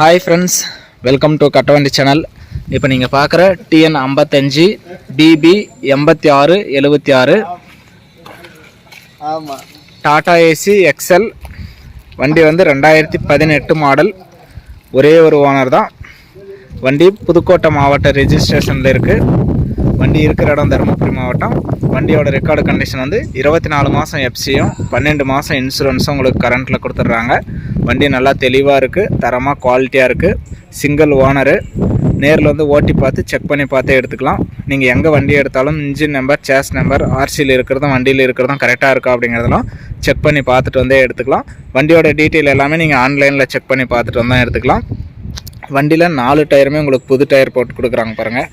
Hi friends welcome to Kattavandi channel இப்போ நீங்கள் பார்க்குற டிஎன் ஐம்பத்தஞ்சு டிபி எண்பத்தி ஆறு எழுபத்தி ஆறு. ஆமாம் டாடா ஏசி எக்ஸல் வண்டி வந்து ரெண்டாயிரத்தி பதினெட்டு மாடல் ஒரே ஒரு ஓனர் தான். வண்டி புதுக்கோட்டை மாவட்ட ரெஜிஸ்ட்ரேஷனில் இருக்குது வண்டி இருக்கிற இடம் தருமபுரி மாவட்டம். வண்டியோட ரெக்கார்டு கண்டிஷன் வந்து இருபத்தி நாலு மாதம் எஃப்சியும் பன்னெண்டு மாதம் இன்சூரன்ஸும் உங்களுக்கு கரண்ட்டில் கொடுத்துட்றாங்க. வண்டி நல்லா தெளிவாக இருக்குது தரமாக குவாலிட்டியாக இருக்குது சிங்கிள் ஓனரு நேரில் வந்து ஓட்டி பார்த்து செக் பண்ணி பார்த்தே எடுத்துக்கலாம். நீங்கள் எங்கே வண்டி எடுத்தாலும் இன்ஜின் நம்பர் சேஸ் நம்பர் ஆர்சியில் இருக்கிறதும் வண்டியில் இருக்கிறதும் கரெக்டாக இருக்கா அப்படிங்கிறதெல்லாம் செக் பண்ணி பார்த்துட்டு வந்தே எடுத்துக்கலாம். வண்டியோட டீட்டெயில் எல்லாமே நீங்கள் ஆன்லைனில் செக் பண்ணி பார்த்துட்டு வந்தால் எடுத்துக்கலாம். வண்டியில் நாலு டயருமே உங்களுக்கு புது டயர் போட்டு கொடுக்குறாங்க பாருங்கள்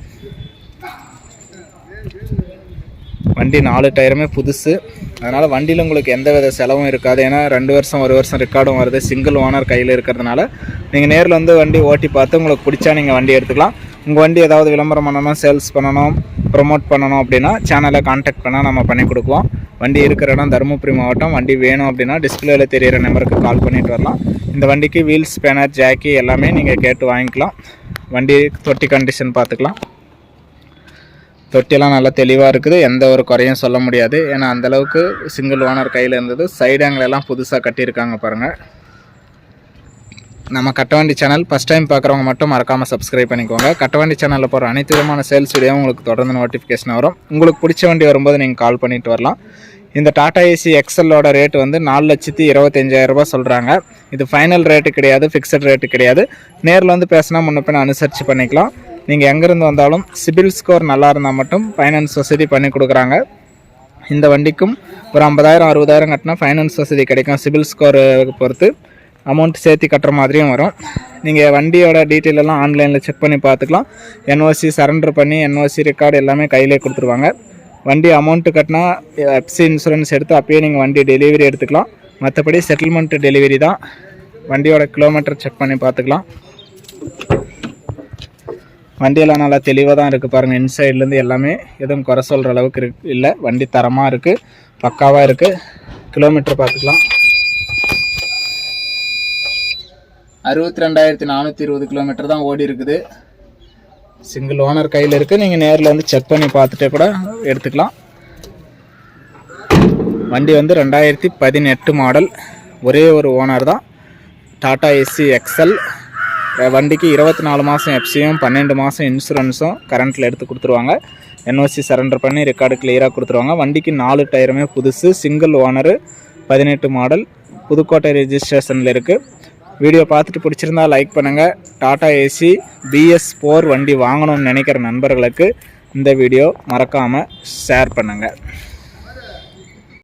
வண்டி நாலு டயருமே புதுசு. அதனால் வண்டியில் உங்களுக்கு எந்த வித செலவும் இருக்காது. ஏன்னா ரெண்டு வருஷம் ஒரு வருஷம் ரெக்கார்டும் வருது. சிங்கிள் ஓனர் கையில் இருக்கிறதுனால நீங்கள் நேரில் வந்து வண்டி ஓட்டி பார்த்து உங்களுக்கு பிடிச்சா நீங்கள் வண்டி எடுத்துக்கலாம். உங்கள் வண்டி ஏதாவது விளம்பரம் பண்ணணும் சேல்ஸ் பண்ணணும் ப்ரொமோட் பண்ணணும் அப்படின்னா சேனலை காண்டாக்ட் பண்ணால் நம்ம பண்ணி கொடுக்குவோம் வண்டி இருக்கிற இடம் தருமபுரி மாவட்டம். வண்டி வேணும் அப்படின்னா டிஸ்பிளேல தெரியிற நம்பருக்கு கால் பண்ணிட்டு வரலாம். இந்த வண்டிக்கு வீல்ஸ் பேனர் ஜாக்கி எல்லாமே நீங்கள் கேட்டு வாங்கிக்கலாம். வண்டி தொட்டி கண்டிஷன் பார்த்துக்கலாம். தொட்டியெல்லாம் நல்லா தெளிவாக இருக்குது. எந்த ஒரு குறையும் சொல்ல முடியாது. ஏன்னா அந்தளவுக்கு சிங்கிள் ஓனர் கையில் இருந்தது. சைடு angle எல்லாம் புதுசாக கட்டியிருக்காங்க பாருங்கள் நம்ம கட்டவண்டி சேனல் ஃபஸ்ட் டைம் பார்க்குறவங்க மட்டும் மறக்காமல் சப்ஸ்கிரைப் பண்ணிக்கோங்க. கட்டவண்டி சேனலில் போகிற அனைத்து விதமான சேல்ஸ் வீடியோ உங்களுக்கு தொடர்ந்து நோட்டிஃபிகேஷன் வரும். உங்களுக்கு பிடிச்ச வண்டி வரும்போது நீங்கள் கால் பண்ணிட்டு வரலாம். இந்த டாடா ஏசி எக்ஸலோட ரேட் வந்து நாலு லட்சத்தி இருபத்தஞ்சாயிரம் சொல்கிறாங்க இது ஃபைனல் ரேட்டு கிடையாது ஃபிக்ஸட் ரேட்டு கிடையாது. நேரில் வந்து பேசினா முன்ன பின்ன அனுசரித்து பண்ணிக்கலாம். நீங்கள் எங்கேருந்து வந்தாலும் சிபில் ஸ்கோர் நல்லா இருந்தால் மட்டும் ஃபைனான்ஸ் வசதி பண்ணி கொடுக்குறாங்க. இந்த வண்டிக்கும் ஒரு ஐம்பதாயிரம் அறுபதாயிரம் கட்டினா ஃபைனான்ஸ் வசதி கிடைக்கும். சிபில் ஸ்கோர் பொறுத்து அமௌண்ட் சேர்த்து கட்டுற மாதிரியும் வரும். நீங்கள் வண்டியோட டீட்டெயில் எல்லாம் ஆன்லைனில் செக் பண்ணி பார்த்துக்கலாம். என்ஓசி சரண்டர் பண்ணி என்ஓசி ரெக்கார்டு எல்லாமே கையிலே கொடுத்துருவாங்க. வண்டி அமௌண்ட்டு கட்டினா எஃப்சி இன்சூரன்ஸ் எடுத்து அப்பயே நீங்கள் வண்டி டெலிவரி எடுத்துக்கலாம். மற்றபடி செட்டில்மெண்ட் டெலிவரி தான். வண்டியோட கிலோமீட்டர் செக் பண்ணி பார்த்துக்கலாம். வண்டியெல்லாம் நல்லா தெளிவாக தான் இருக்குது பாருங்கள் இன்சைட்லேருந்து எல்லாமே எதுவும் குறை சொல்கிற அளவுக்கு இருக்கு. இல்லை வண்டி தரமாக இருக்குது பக்காவாக இருக்குது கிலோமீட்டர் பார்த்துக்கலாம். அறுபத்தி ரெண்டாயிரத்தி நானூற்றி இருபது கிலோமீட்டர் தான் ஓடி இருக்குது. சிங்கிள் ஓனர் கையில் இருக்குது நீங்கள் நேரில் வந்து செக் பண்ணி பார்த்துட்டே கூட எடுத்துக்கலாம். வண்டி வந்து ரெண்டாயிரத்தி பதினெட்டு மாடல் ஒரே ஒரு ஓனர் தான். டாடா ஏசி எக்ஸல் வண்டிக்கு இருபத்தி நாலு மாதம் எஃப்சியும் பன்னெண்டு மாதம் இன்சூரன்ஸும் கரண்ட்டில் எடுத்து கொடுத்துருவாங்க. என்ஓசி சரண்டர் பண்ணி ரெக்கார்டு கிளியராக கொடுத்துருவாங்க. வண்டிக்கு நாலு டயருமே புதுசு சிங்கிள் ஓனரு பதினெட்டு மாடல் புதுக்கோட்டை ரெஜிஸ்ட்ரேஷனில் இருக்குது வீடியோ பார்த்துட்டு பிடிச்சிருந்தா லைக் பண்ணுங்கள் டாடா ஏசி பிஎஸ் ஃபோர் வண்டி வாங்கணும்னு நினைக்கிற நண்பர்களுக்கு இந்த வீடியோ மறக்காமல் ஷேர் பண்ணுங்கள்